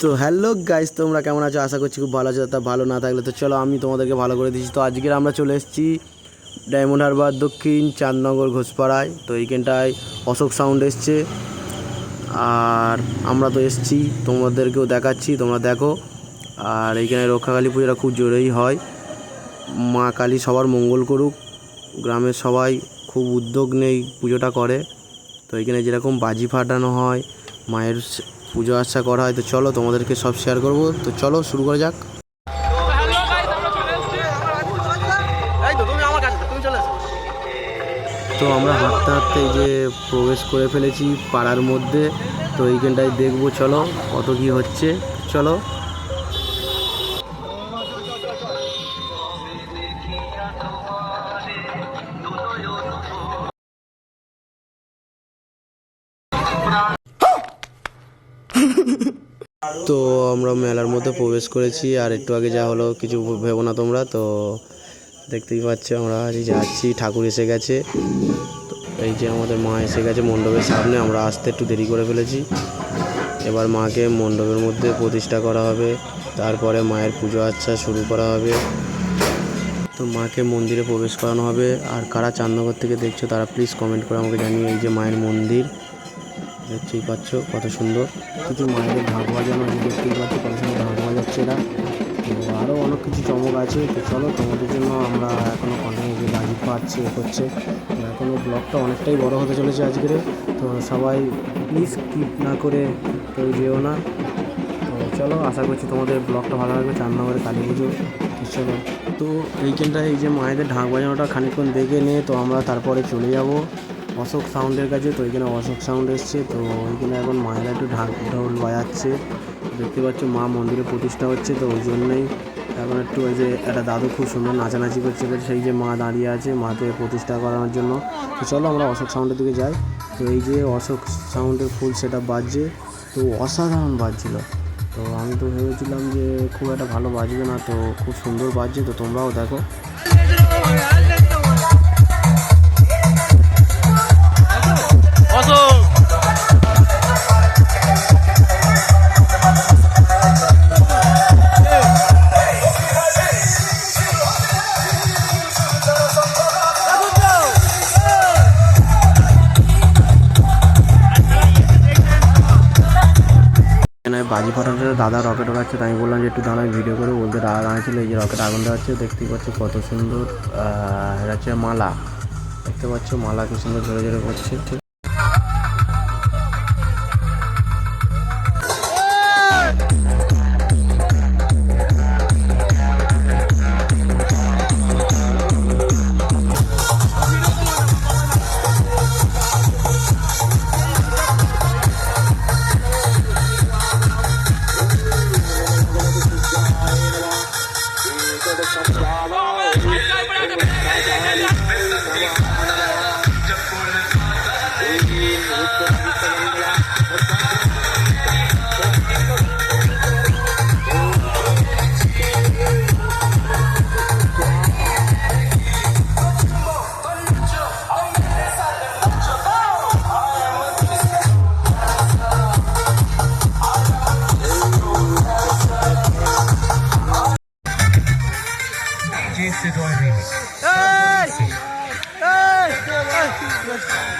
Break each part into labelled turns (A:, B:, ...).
A: তো hello guys তোমরা কেমন আছো? আশা করছি খুব ভালো আছো, তা ভালো না থাকলে তো চলো, আমি তোমাদেরকে ভালো করে দিচ্ছি। তো আজকের আমরা চলে এসেছি ডায়মন্ড হারবার দক্ষিণ চাঁদনগর ঘোষপাড়ায়। তো এইখানটায় অশোক সাউন্ড এসছে। আর আমরা তো এসেছি, তোমাদেরকেও দেখাচ্ছি, তোমরা দেখো। আর এইখানে রক্ষাকালী পুজোটা খুব জোরেই হয়। মা কালী সবার মঙ্গল করুক, গ্রামের সবাই খুব উদ্যোগ নেই পুজোটা করে। তো এখানে যেরকম বাজি ফাটানো হয়, মায়ের পুজো আর্চা করা হয়, তো চলো তোমাদেরকে সব শেয়ার করব। তো চলো, শুরু করা যাক। তো আমরা হাঁটতে হাঁটতে এই যে প্রবেশ করে ফেলেছি পাড়ার মধ্যে, তো এইখানটায় দেখব, চলো কত কি হচ্ছে। চলো। তো আমরা মেলার মধ্যে প্রবেশ করেছি, আর একটু আগে যা হলো, কিছু ভেবো না তোমরা। তো দেখতেই পাচ্ছ আমরা যাচ্ছি, ঠাকুর এসে গেছে। এই যে আমাদের মা এসে গেছে মণ্ডপের সামনে, আমরা আসতে একটু দেরি করে ফেলেছি। এবার মাকে মণ্ডপের মধ্যে প্রতিষ্ঠা করা হবে, তারপরে মায়ের পুজো আচ্ছা শুরু করা হবে। তো মাকে মন্দিরে প্রবেশ করানো হবে, আর কারা চান্দনগর থেকে দেখছ তারা প্লিজ কমেন্ট করে আমাকে জানিয়ে এই যে মায়ের মন্দির। দেখতেই পাচ্ছ কত সুন্দর। কিছু মায়েদের ঢাক বাজানো দেখতেই পাচ্ছ কত সুন্দর ঢাক বাজাচ্ছে এরা। তো আরও অনেক কিছু চমক আছে। তো চলো, তোমাদের জন্য আমরা এখনও অনেক বাজি পাচ্ছি, এ করছে এখনও ব্লগটা অনেকটাই বড় হতে চলেছে আজকের তো সবাই প্লিজ স্কিপ না করে কেউ যেও না। তো চলো, আশা করছি তোমাদের ব্লগটা ভালো লাগবে। চার নম্বরে কালী পুজো। চলো। তো এইখানটায় এই যে মায়েদের ঢাক বাজানোটা খানিকক্ষণ দেখে নিয়ে তো আমরা তারপরে চলে যাব। অশোক সাউন্ডের কাছে, তো এখানে অশোক সাউন্ড এসছে, তো ওইখানে এখন মায়েরা একটু ঢাক ঢোল বাজাচ্ছে। দেখতে পাচ্ছ মা মন্দিরে প্রতিষ্ঠা হচ্ছে, তো ওই জন্যই এখন একটু ওই যে একটা দাদু খুব সুন্দর নাচানাচি করছে সেই যে মা দাঁড়িয়ে আছে, মাকে প্রতিষ্ঠা করানোর জন্য। তো চলো আমরা অশোক সাউন্ডের দিকে যাই। তো এই যে অশোক সাউন্ডের ফুল সেটা বাজছে, তো অসাধারণ বাজছিল। তো আমি তো ভেবেছিলাম যে খুব একটা ভালো বাজবে না, তো খুব সুন্দর বাজছে, তো তোমরাও দেখো। বাজি ফাটাতে দাদা রকেট ওড়াচ্ছে, তাই বললাম যে একটু দাঁড়ায় ভিডিও করে বলতে দাদা দাঁড়িয়েছিল এই যে রকেট আগুন দেওয়াচ্ছে দেখতেই পাচ্ছি কত সুন্দর এটা হচ্ছে মালা, দেখতে পাচ্ছ মালা কি সুন্দর ঝরে ঝরে
B: Ei! Ei! Ei!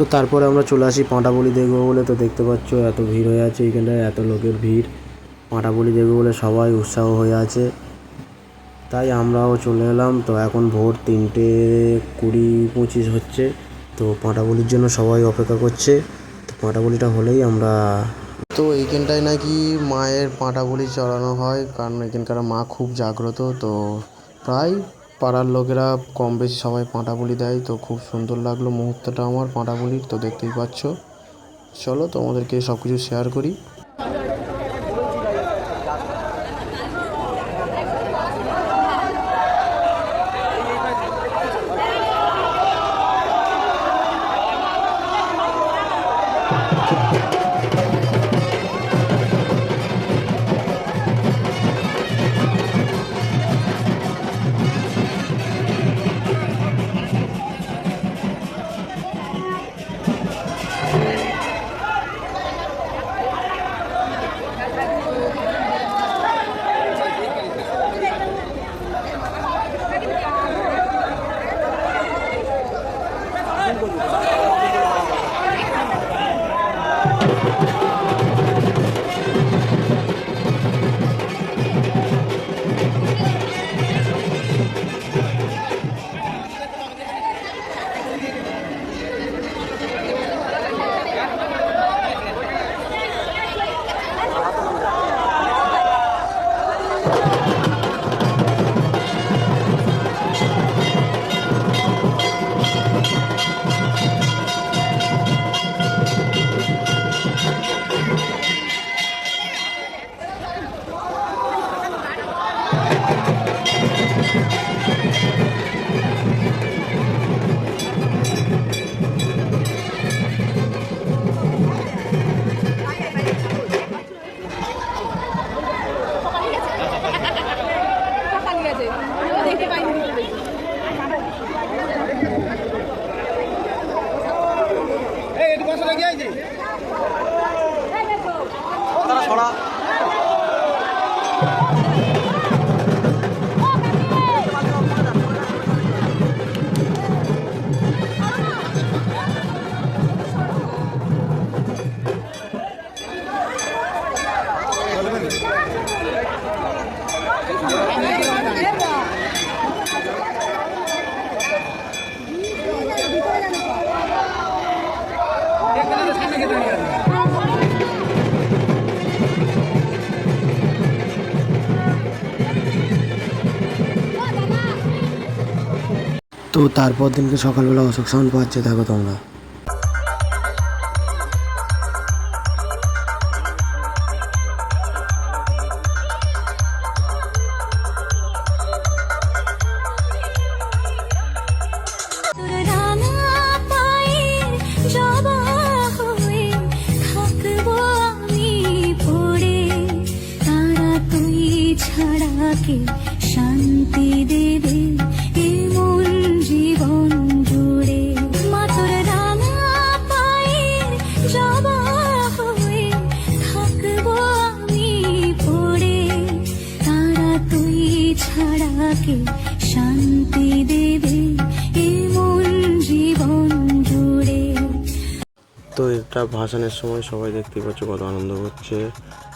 A: তো তারপরে আমরা চলে আসি পাঁটা বলি দেখব বলে। তো দেখতে পাচ্ছ এত ভিড় হয়ে আছে এইখানটায় এত লোকের ভিড়। পাঁটা বলি দেখব বলে সবাই উৎসাহ হয়ে আছে। তাই আমরাও চলে এলাম। তো এখন ভোর তিনটে কুড়ি পঁচিশ হচ্ছে। তো পাঁটা বলির জন্য সবাই অপেক্ষা করছে। তো পাঁটা বলিটা হলেই আমরা তো এইখানটায় নাকি মায়ের পাঁটা বলি চড়ানো হয়। কারণ এখানকার মা খুব জাগ্রত। তো প্রায় পাড়ার লোকেরা কম বেশি সবাই পাঁটা বলি দেয়, তো খুব সুন্দর লাগল মুহূর্তটা আমার পাঁটা বলির তো দেখতেই পাচ্ছ। চলো তোমাদেরকে সব কিছু শেয়ার করি। তো তারপর দিনকে সকালবেলা অশোক সাউন্ড পাচ্ছে দেখো তোমরা।
C: দেবে তোর তুই শান্তি জীবন
A: তো এটা ভাসানের সময় সবাই দেখতে পাচ্ছ কত আনন্দ হচ্ছে।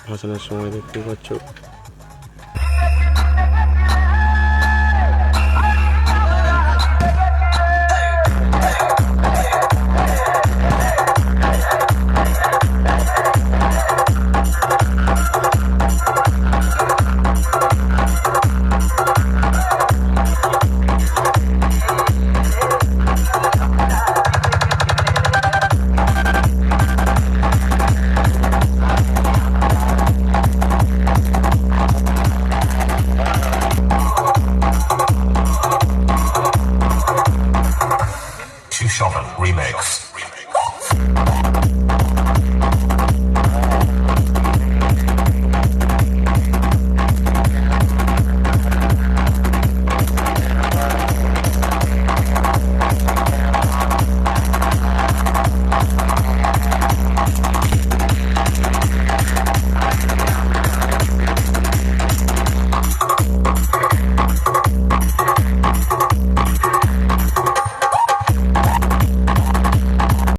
A: ভাসানের সময় দেখতে পাচ্ছ